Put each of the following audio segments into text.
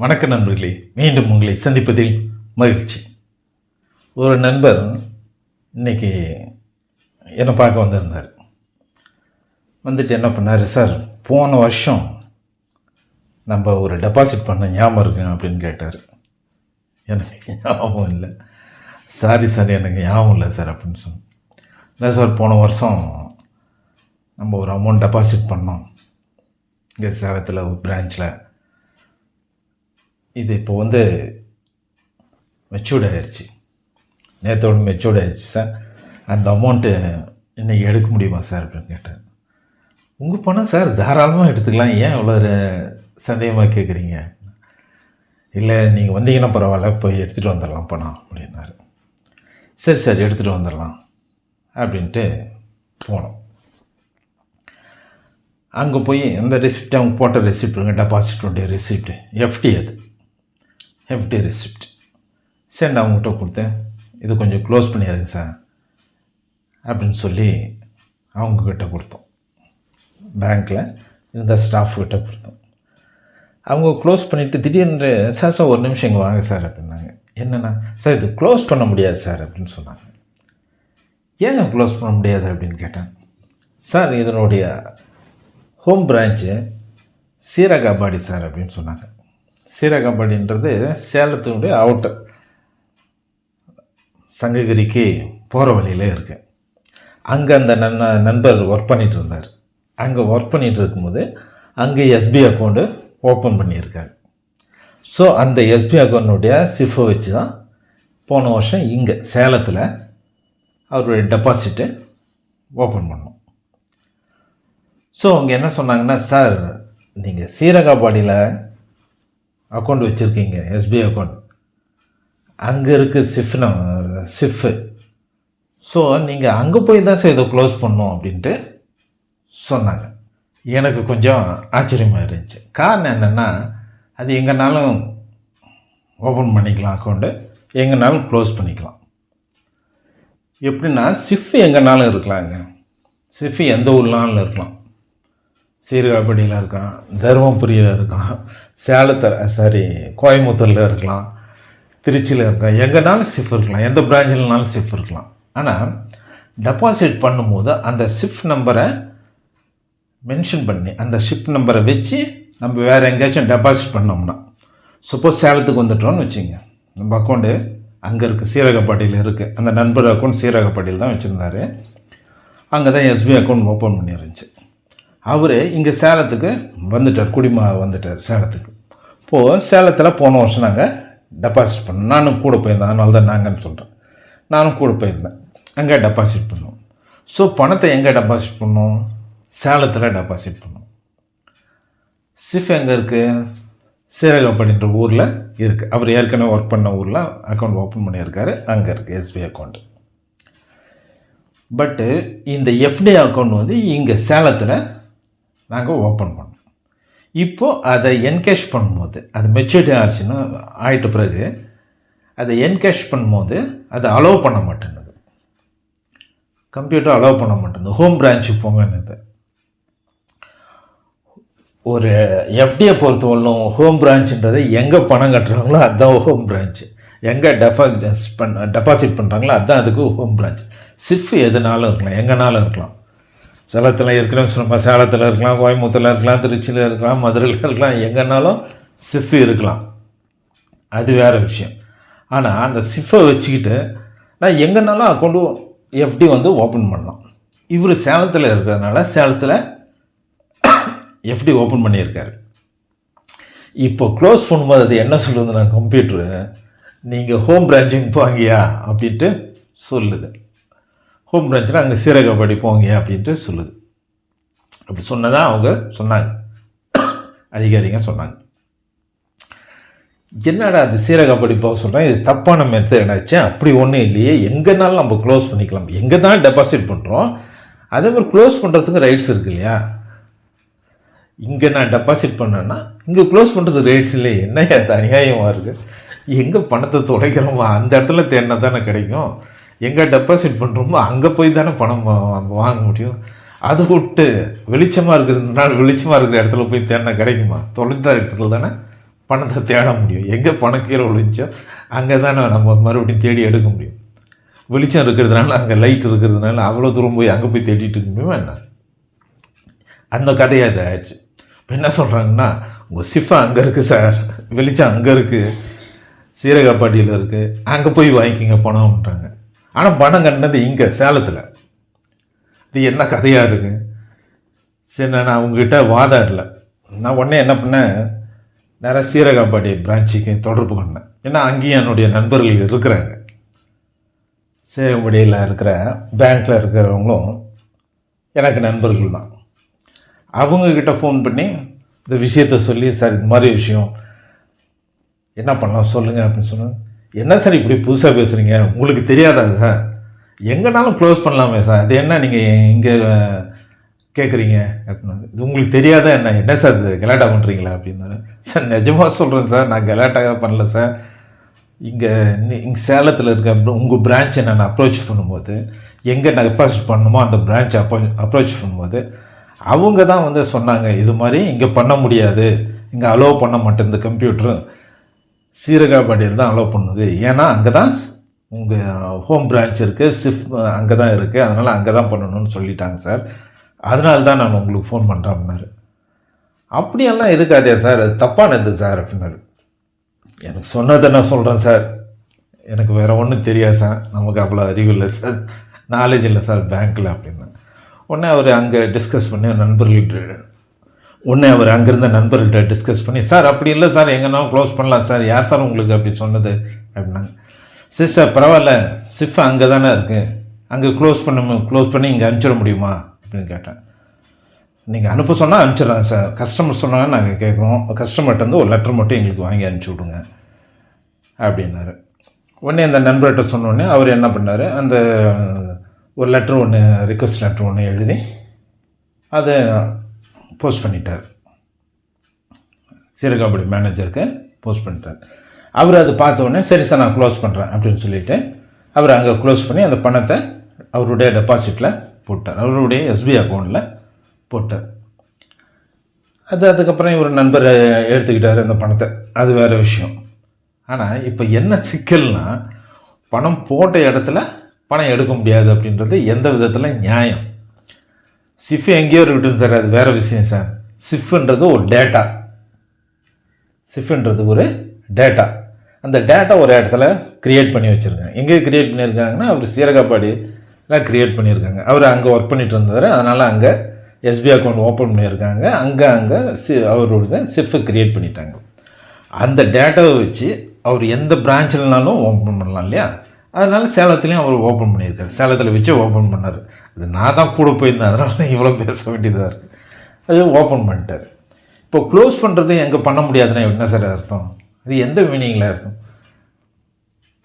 வணக்க நண்பர்களே மீண்டும் உங்களை சந்திப்பதில் மகிழ்ச்சி. ஒரு நண்பர் இன்றைக்கி என்னை பார்க்க வந்திருந்தார். வந்துட்டு என்ன பண்ணார் சார் போன வருஷம் நம்ம ஒரு டெபாசிட் பண்ண ஞாபகம் இருக்கு அப்படின்னு கேட்டார். எனக்கு ஞாபகம் இல்லை. சாரி சார் எனக்கு ஞாபகம் இல்லை சார் அப்படின்னு சொன்னேன் இல்லை சார் போன வருஷம் நம்ம ஒரு அமௌண்ட் டெபாசிட் பண்ணோம். இங்கே சேலத்தில் ஒரு பிரான்ச்சில் இது இப்போ வந்து மெச்சூர்ட் ஆகிடுச்சு நேற்றோட மெச்சூர்ட் ஆகிடுச்சு சார் அந்த அமௌண்ட்டு இன்னைக்கு எடுக்க முடியுமா சார் அப்படின்னு கேட்டேன். உங்கள் பணம் சார் தாராளமாக எடுத்துக்கலாம். ஏன் இவ்வளோ சந்தேகமாக கேட்குறீங்க இல்லை நீங்கள் வந்தீங்கன்னா பரவாயில்ல போய் எடுத்துகிட்டு வந்துடலாம் பணம் அப்படின்னாரு. சரி சார் எடுத்துகிட்டு வந்துடலாம் அப்படின்ட்டு போனோம். அங்கே போய் அந்த ரெசிப்ட் அவங்க போட்ட ரெசிப்ட்டுங்க டெபாசிட்டுடைய ரெசிப்ட் எஃப்டி அது. எஃப்டி ரெசிப்ட் சரி நான் அவங்ககிட்ட கொடுத்தேன். இது கொஞ்சம் க்ளோஸ் பண்ணிடுங்க சார் அப்படின்னு சொல்லி அவங்கக்கிட்ட கொடுத்தோம். பேங்க்கில் இருந்த ஸ்டாஃப்கிட்ட கொடுத்தோம். அவங்க க்ளோஸ் பண்ணிவிட்டு திடீர்னு சார் சார் ஒரு நிமிஷம் இங்கே வாங்க சார் அப்படின்னாங்க. என்னென்னா சார் இது க்ளோஸ் பண்ண முடியாது சார் அப்படின்னு சொன்னாங்க. ஏங்க க்ளோஸ் பண்ண முடியாது அப்படின்னு கேட்டேன். சார் இதனுடைய ஹோம் பிரான்ச்சு சீரகாபாடி சார் அப்படின்னு சொன்னாங்க. சீரகாபாடின்றது சேலத்தினுடைய அவுட்டர் சங்ககிரிக்கு போகிற வழியில் இருக்கு. அங்கே அந்த நன் நண்பர் ஒர்க் பண்ணிகிட்டு இருந்தார். அங்கே ஒர்க் பண்ணிகிட்டு இருக்கும்போது அங்கே எஸ்பி அக்கௌண்ட்டு ஓப்பன் பண்ணியிருக்காரு. ஸோ அந்த எஸ்பி அக்கௌண்ட்டுடைய சிஃபை வச்சு தான் போன வருஷம் இங்கே சேலத்தில் அவருடைய டெபாசிட்டு ஓப்பன் பண்ணோம். ஸோ அவங்க என்ன சொன்னாங்கன்னா சார் நீங்கள் சீரகாபாடியில் அக்கௌண்ட் வச்சுருக்கீங்க எஸ்பிஐ அக்கௌண்ட் அங்கே இருக்குது சிஃப்னா சிஃப்பு ஸோ நீங்கள் அங்கே போய் தான் சார் இதை க்ளோஸ் பண்ணோம் அப்படின்ட்டு சொன்னாங்க. எனக்கு கொஞ்சம் ஆச்சரியமாக இருந்துச்சு. காரணம் என்னென்னா அது எங்கேனாலும் ஓப்பன் பண்ணிக்கலாம் அக்கௌண்ட்டு எங்கேனாலும் க்ளோஸ் பண்ணிக்கலாம். எப்படின்னா சிஃப் எங்கேனாலும் இருக்கலாங்க. சிஃப் எந்த ஊர்லாலும் இருக்கலாம். சீர்காழிப்பட்டியில் இருக்கலாம் தருமபுரியில் இருக்கலாம் சேலத்தில் சாரி கோயம்புத்தூரில் இருக்கலாம் திருச்சியில் இருக்கலாம் எங்கேனாலும் சிஃப் இருக்கலாம் எந்த பிரான்ச்சில்னாலும் சிஃப் இருக்கலாம். ஆனால் டெபாசிட் பண்ணும்போது அந்த சிஃப் நம்பரை மென்ஷன் பண்ணி அந்த ஷிப் நம்பரை வச்சு நம்ம வேறு எங்கேயாச்சும் டெபாசிட் பண்ணோம்னா சப்போஸ் சேலத்துக்கு வந்துட்டோம்னு வச்சுங்க நம்ம அக்கௌண்ட்டு அங்கே இருக்குது சீரகப்பாட்டியில் இருக்குது அந்த நண்பர் அக்கௌண்ட் சீரகப்பாட்டியில் தான் வச்சுருந்தாரு. அங்கே தான் எஸ்பி அக்கௌண்ட் ஓப்பன் பண்ணியிருந்துச்சு அவர் இங்கே சேலத்துக்கு வந்துட்டார் குடிமா வந்துட்டார் சேலத்துக்கு. இப்போது சேலத்தில் போன வருஷம் நாங்கள் டெபாசிட் பண்ணோம். நானும் கூட போயிருந்தேன். அதனால தான் நாங்கன்னு சொல்கிறேன் நானும் கூட போயிருந்தேன். அங்கே டெபாசிட் பண்ணோம். ஸோ பணத்தை எங்கே டெபாசிட் பண்ணோம்? சேலத்தில் டெபாசிட் பண்ணோம். சிஃப் எங்கே இருக்குது சீரகப்படின்ற ஊரில் இருக்குது அவர் ஏற்கனவே ஒர்க் பண்ண ஊரில் அக்கௌண்ட் ஓப்பன் பண்ணியிருக்காரு. அங்கே இருக்குது எஸ்பிஐ அக்கௌண்ட்டு பட்டு இந்த எஃப்டி அக்கௌண்ட் வந்து இங்கே சேலத்தில் நாங்கள் ஓப்பன் பண்ணோம். இப்போது அதை என்கேஷ் பண்ணும்போது அது மெச்சூரிட்டி ஆச்சுன்னா ஆயிட்ட பிறகு அதை என்கேஷ் பண்ணும்போது அதை அலோவ் பண்ண மாட்டேங்குது கம்ப்யூட்டர் அலோவ் பண்ண மாட்டேங்குது ஹோம் பிரான்ச்சுக்கு போங்கன்னு ஒரு எஃப்டியை பொறுத்தவரையிலும் ஹோம் பிரான்ச்சுன்றது எங்கே பணம் கட்டுறாங்களோ அதுதான் ஹோம் பிரான்ச்சு எங்கே டெபாசிட் பண்ண டெபாசிட் பண்ணுறாங்களோ அதுதான் அதுக்கு ஹோம் பிரான்ச் சிஃப் எதுனாலும் இருக்கலாம் எங்கேனாலும் இருக்கலாம். சேலத்தில் இருக்கலாம் சேலத்தில் இருக்கலாம் கோயம்புத்தூரில் இருக்கலாம் திருச்சியில் இருக்கலாம் மதுரையில் இருக்கலாம் எங்கேனாலும் சிஃப் இருக்கலாம். அது வேறு விஷயம். ஆனால் அந்த சிஃபை வச்சுக்கிட்டு நான் எங்கேனாலும் அக்கௌண்ட்டு எஃப்டி வந்து ஓப்பன் பண்ணலாம். இவர் சேலத்தில் இருக்கிறதுனால சேலத்தில் எஃப்டி ஓப்பன் பண்ணியிருக்காரு. இப்போ க்ளோஸ் பண்ணும்போது அது என்ன சொல்லுதுன்னா கம்ப்யூட்ரு நீங்கள் ஹோம் பிரான்ச்சிங் போங்கியா அப்படின்ட்டு சொல்லுது. ஹோம் பிரான்ச்சில் அங்கே சீரகப்படி போங்க அப்படின்ட்டு சொல்லுது. அப்படி சொன்னதான் அவங்க சொன்னாங்க. அதிகாரிங்க சொன்னாங்க. என்னடா அது சீரகப்படி போக சொல்கிறேன் இது தப்பான மெத்தட் ஆச்சு அப்படி ஒன்றும் இல்லையே. எங்கேனாலும் நம்ம க்ளோஸ் பண்ணிக்கலாம். எங்கே தான் டெபாசிட் பண்ணுறோம் அதே மாதிரி க்ளோஸ் பண்ணுறதுக்கு ரைட்ஸ் இருக்கு இல்லையா? இங்கே நான் டெபாசிட் பண்ணேன்னா இங்கே க்ளோஸ் பண்ணுறதுக்கு ரைட்ஸ் இல்லை என்ன அது அநியாயமாக இருக்குது எங்கே பணத்தை தொலைக்கிறோமா அந்த இடத்துல தேடினா தானே கிடைக்கும். எங்கே டெபாசிட் பண்ணுறோமோ அங்கே போய் தானே பணம் வாங்க முடியும். அதை விட்டு வெளிச்சமாக இருக்கிறதுனால வெளிச்சமாக இருக்கிற இடத்துல போய் தேடினா கிடைக்குமா? தொலைந்த இடத்துல தானே பணத்தை தேட முடியும். எங்கே பணம் கீழே ஒழிச்சோ அங்கே தானே நம்ம மறுபடியும் தேடி எடுக்க முடியும். வெளிச்சம் இருக்கிறதுனால அங்கே லைட் இருக்கிறதுனால அவ்வளோ தூரம் போய் அங்கே போய் தேடிட்டு இருக்க முடியுமா என்ன? அந்த கதையாக இது ஆயிடுச்சு. இப்போ என்ன சொல்கிறாங்கன்னா உங்கள் சிஃபா அங்கே இருக்குது சார். வெளிச்சம் அங்கே இருக்குது சீரகாப்பாட்டியில் இருக்குது அங்கே போய் வாங்கிக்கிங்க பணம்ன்றாங்க. ஆனால் பணம் கண்டது இங்கே சேலத்தில். இது என்ன கதையாக இருக்குது சரி நான் அவங்ககிட்ட வாதாடல. நான் உடனே என்ன பண்ணேன்? நேராக சீரகாப்பாடி பிரான்ச்சுக்கு தொடர்பு கொண்டேன். ஏன்னா அங்கேயும் என்னுடைய நண்பர்கள் இருக்கிறாங்க. சேரங்குடியில் இருக்கிற பேங்க்கில் இருக்கிறவங்களும் எனக்கு நண்பர்கள் தான். அவங்கக்கிட்ட ஃபோன் பண்ணி இந்த விஷயத்த சொல்லி சார் இது மாதிரி விஷயம். என்ன பண்ணலாம்? சொல்லுங்கள் அப்படின்னு சொன்னேன். என்ன சார் இப்படி புதுசாக பேசுகிறீங்க உங்களுக்கு தெரியாதா சார் எங்கேனாலும் க்ளோஸ் பண்ணலாமே சார். அது என்ன நீங்கள் இங்கே கேட்குறீங்க அப்படின்னு இது உங்களுக்கு தெரியாதா என்ன? என்ன சார் இது? கலாட்டா பண்ணுறீங்களா அப்படின்னாரு. சார் நிஜமாக சொல்கிறேன் சார். நான் கலாட்டாக பண்ணல சார். இங்கே இங்கே சேலத்தில் இருக்க உங்கள் பிரான்ச்சை நான் அப்ரோச் பண்ணும்போது எங்கே நான் டெபாசிட் பண்ணணுமோ அந்த பிரான்ச்சை அப்போ அப்ரோச் பண்ணும்போது அவங்க தான் வந்து சொன்னாங்க இது மாதிரி இங்கே பண்ண முடியாது. இங்கே அலோவ் பண்ண மாட்டேன் இந்த கம்ப்யூட்டரு சீரகாபாடியில் தான் அலோவ் பண்ணுது. ஏன்னா அங்கே தான் உங்கள் ஹோம் பிரான்ச் இருக்குது சிஃப் அங்கே தான் இருக்குது அதனால் அங்கே தான் பண்ணணும்னு சொல்லிட்டாங்க சார் அதனால தான் நான் உங்களுக்கு ஃபோன் பண்ணுறேன் அப்படின்னாரு. அப்படியெல்லாம் இருக்காதே சார் அது தப்பானது சார் அப்படின்னாரு. எனக்கு சொன்னதை நான் சொல்கிறேன் சார் எனக்கு வேறு ஒன்றும் தெரியாது சார் நமக்கு அவ்வளோ அறிவு இல்லை சார் நாலேஜ் இல்லை சார் பேங்க்கில் அப்படின்னா. உடனே அவர் அங்கே டிஸ்கஸ் பண்ணி நண்பர்கள்ட்ட உடனே அவர் அங்கேருந்த நண்பர்கள்ட்ட டிஸ்கஸ் பண்ணி சார் அப்படி இல்லை சார் எங்கேனாலும் க்ளோஸ் பண்ணலாம் சார் யார் சார் உங்களுக்கு அப்படி சொன்னது? அப்படின்னாங்க. சரி சார் பரவாயில்ல சிஃப் அங்கே தானே இருக்குது அங்கே க்ளோஸ் பண்ண க்ளோஸ் பண்ணி இங்கே அனுப்பிச்சிட முடியுமா? அப்படின்னு கேட்டேன் நீங்கள் அனுப்ப சொன்னால் அனுப்பிச்சிடுறேன் சார். கஸ்டமர் சொன்னாங்க நாங்கள் கேட்குறோம். கஸ்டமர்கிட்ட வந்து ஒரு லெட்டர் மட்டும் எங்களுக்கு வாங்கி அனுப்பிச்சி விடுங்க. அப்படின்னாரு. உடனே அந்த நண்பர்கிட்ட சொன்னோடனே அவர் என்ன பண்ணார்? அந்த ஒரு லெட்டர் ஒன்று ரிக்வஸ்ட் லெட்டர் ஒன்று எழுதி அது போஸ்ட் பண்ணிட்டார். சீரகாபடி மேனேஜருக்கு போஸ்ட் பண்ணிட்டார். அவர் அதை பார்த்த உடனே சரி சார் நான் க்ளோஸ் பண்ணுறேன் அப்படின்னு சொல்லிவிட்டு அவர் அங்கே க்ளோஸ் பண்ணி அந்த பணத்தை அவருடைய டெபாசிட்டில் போட்டார். அவருடைய எஸ்பி அக்கௌண்ட்டில் போட்டார். அது அதுக்கப்புறம் இவர் நண்பர் எடுத்துக்கிட்டார் அந்த பணத்தை. அது வேறு விஷயம். ஆனால் இப்போ என்ன சிக்கல்னால் பணம் போட்ட இடத்துல பணம் எடுக்க முடியாது அப்படின்றது எந்த விதத்தில் நியாயம்? சிஃப் எங்கேயோ இருக்கட்டும் சார் அது வேறு விஷயம் சார். சிஃப்ன்றது ஒரு டேட்டா சிஃப்ன்றது ஒரு டேட்டா அந்த டேட்டா ஒரு இடத்துல க்ரியேட் பண்ணி வச்சுருக்காங்க. எங்கே க்ரியேட் பண்ணியிருக்காங்கன்னா அவர் சீரகப்பாடிலாம் க்ரியேட் பண்ணியிருக்காங்க அவர் அங்கே ஒர்க் பண்ணிட்டு இருந்தார் அதனால் அங்கே எஸ்பி அக்கௌண்ட் ஓப்பன் பண்ணியிருக்காங்க அங்கே அங்கே சி அவரோட சிஃபை க்ரியேட் பண்ணிட்டாங்க. அந்த டேட்டாவை வச்சு அவர் எந்த பிரான்ச்சில்னாலும் ஓப்பன் பண்ணலாம் இல்லையா? அதனால் சேலத்துலேயும் அவர் ஓப்பன் பண்ணியிருக்காரு. சேலத்தில் வச்சு ஓப்பன் பண்ணார். அது நான் தான் கூட போயிருந்தேன். அதனால இவ்வளோ பேச வேண்டியதாக இருக்குது அது ஓப்பன் பண்ணிட்டார். இப்போ க்ளோஸ் பண்ணுறது எங்கே பண்ண முடியாதுன்னா என்ன சார் அர்த்தம்? அது எந்த மீனிங்கில் அர்த்தம்?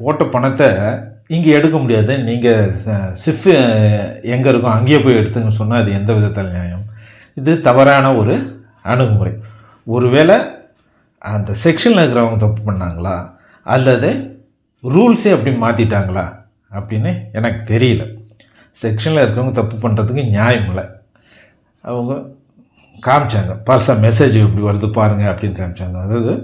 போட்ட பணத்தை இங்கே எடுக்க முடியாது. நீங்கள் சிஃப் எங்கே இருக்கும் அங்கேயே போய் எடுத்துங்கன்னு சொன்னால் அது எந்த விதத்தில் நியாயம்? இது தவறான ஒரு அணுகுமுறை. ஒருவேளை அந்த செக்ஷனில் இருக்கிறவங்க தப்பு பண்ணாங்களா? அல்லது ரூல்ஸே அப்படி மாற்றிட்டாங்களா அப்படின்னு எனக்கு தெரியல. செக்ஷனில் இருக்கிறவங்க தப்பு பண்ணுறதுக்கு நியாயம் இல்லை. அவங்க காமிச்சாங்க. பர்சன் மெசேஜ் இப்படி வருது பாருங்கள் அப்படின்னு காமிச்சாங்க. அதாவது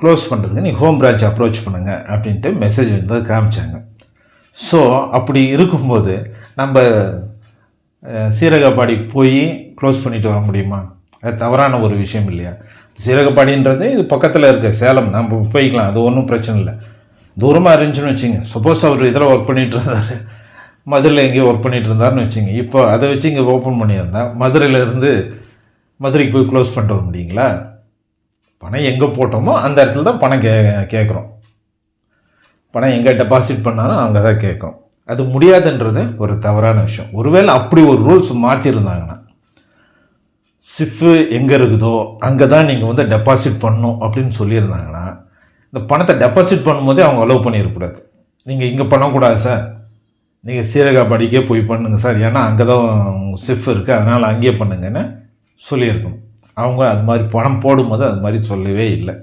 க்ளோஸ் பண்ணுறதுக்கு நீ ஹோம் பிரான்ச் அப்ரோச் பண்ணுங்கள் அப்படின்ட்டு மெசேஜ் வந்தது காமிச்சாங்க. ஸோ அப்படி இருக்கும்போது நம்ம சீரகப்பாடி போய் க்ளோஸ் பண்ணிட்டு வர முடியுமா? அது தவறான ஒரு விஷயம் இல்லையா? சீரகப்பாடின்றது இது பக்கத்தில் இருக்க சேலம். நம்ம போய்க்கலாம். அது ஒன்றும் பிரச்சனை இல்லை. தூரமாக இருந்துச்சுன்னு வச்சுங்க சப்போஸ் அவர் இதில் ஒர்க் பண்ணிகிட்டு இருந்தார். மதுரையில் எங்கேயோ ஒர்க் பண்ணிட்டு இருந்தாருன்னு வச்சுங்க. இப்போ அதை வச்சு இங்கே ஓப்பன் பண்ணியிருந்தா மதுரையிலேருந்து மதுரைக்கு போய் க்ளோஸ் பண்ணிட்டு வர முடியுங்களா? பணம் எங்கே போட்டோமோ அந்த இடத்துல தான் பணம் கே கேட்குறோம். பணம் எங்கே டெபாசிட் பண்ணாலும் அங்கே தான் கேட்குறோம். அது முடியாதுன்றது ஒரு தவறான விஷயம். ஒருவேளை அப்படி ஒரு ரூல்ஸ் மாற்றிருந்தாங்கன்னா சிஃப்பு எங்கே இருக்குதோ அங்கே தான் நீங்கள் வந்து டெபாசிட் பண்ணணும் அப்படின்னு சொல்லியிருந்தாங்கன்னா இந்த பணத்தை டெபாசிட் பண்ணும்போதே அவங்க அலோவ் பண்ணிடக்கூடாது. நீங்கள் இங்கே பண்ணக்கூடாது சார். நீங்கள் சீரகாபாடிக்கே போய் பண்ணுங்கள் சார். ஏன்னா அங்கே தான் சிஃப் இருக்குது அதனால் அங்கேயே பண்ணுங்கன்னு சொல்லியிருக்கணும் அவங்க அது மாதிரி பணம் போடும்போது அது மாதிரி சொல்லவே இல்லை.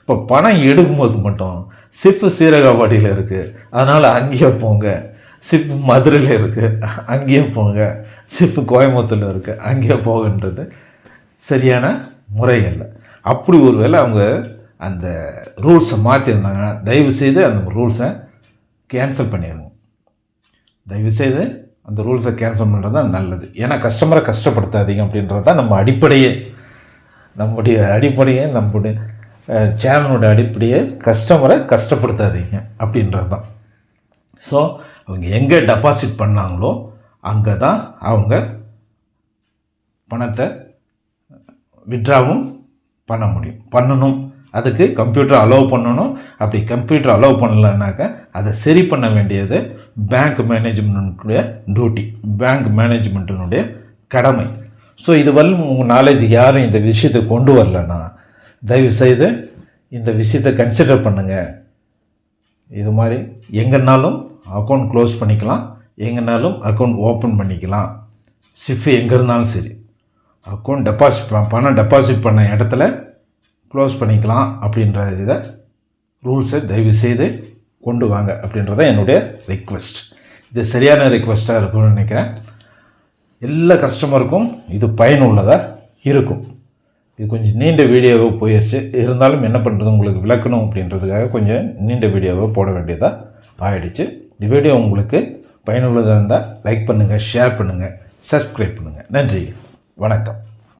இப்போ பணம் எடுக்கும்போது மட்டும் சிப்பு சீரகாபாடியில் இருக்குது அதனால் அங்கேயே போங்க. சிப்பு மதுரையில் இருக்குது அங்கேயே போங்க. சிப்பு கோயம்புத்தூரில் இருக்குது அங்கேயே போகன்றது சரியான முறை இல்லை. அப்படி ஒரு வேளை அவங்க அந்த ரூல்ஸை மாற்றியிருந்தாங்கன்னா தயவு செய்து அந்த ரூல்ஸை கேன்சல் பண்ணிடுங்க தயவு செய்து அந்த ரூல்ஸை கேன்சல் பண்ணுறது தான் நல்லது. ஏன்னா கஸ்டமரை கஷ்டப்படுத்தாதீங்க அப்படின்றது தான் நம்ம அடிப்படையே. நம்முடைய அடிப்படையே நம்முடைய சேனலோட அடிப்படையே கஸ்டமரை கஷ்டப்படுத்தாதீங்க அப்படின்றது தான். ஸோ அவங்க எங்கே டெபாசிட் பண்ணாங்களோ அங்கே தான் அவங்க பணத்தை விட்ராவும் பண்ண முடியும். பண்ணணும். அதுக்கு கம்ப்யூட்டர் அலோவ் பண்ணணும். அப்படி கம்ப்யூட்டர் அலோவ் பண்ணலைனாக்கா அதை சரி பண்ண வேண்டியது பேங்க் மேனேஜ்மெண்ட்டுடைய டியூட்டி பேங்க் மேனேஜ்மெண்ட்டினுடைய கடமை. ஸோ இது உங்கள் நாலேஜ் யாரும் இந்த விஷயத்தை கொண்டு வரலன்னா தயவுசெய்து இந்த விஷயத்தை கன்சிடர் பண்ணுங்கள் இது மாதிரி எங்கேனாலும் அக்கௌண்ட் க்ளோஸ் பண்ணிக்கலாம். எங்கேனாலும் அக்கௌண்ட் ஓப்பன் பண்ணிக்கலாம். சிஃபி எங்கே இருந்தாலும் சரி. அக்கௌண்ட் டெபாசிட் பணம் டெபாசிட் பண்ண இடத்துல க்ளோஸ் பண்ணிக்கலாம் அப்படின்ற இதை ரூல்ஸை தயவு செய்து கொண்டு வாங்க அப்படின்றத என்னுடைய ரிக்வெஸ்ட் இது சரியான ரிக்வெஸ்ட்டாக இருக்கும்னு நினைக்கிறேன். எல்லா கஸ்டமருக்கும் இது பயனுள்ளதாக இருக்கும். இது கொஞ்சம் நீண்ட வீடியோவாக போயிடுச்சு இருந்தாலும் என்ன பண்ணுறது உங்களுக்கு விளக்கணும் அப்படின்றதுக்காக கொஞ்சம் நீண்ட வீடியோவாக போட வேண்டியதாக ஆகிடுச்சு இந்த வீடியோ உங்களுக்கு பயனுள்ளதாக இருந்தால் லைக் பண்ணுங்கள் ஷேர் பண்ணுங்கள் சப்ஸ்கிரைப் பண்ணுங்கள் நன்றி. வணக்கம்.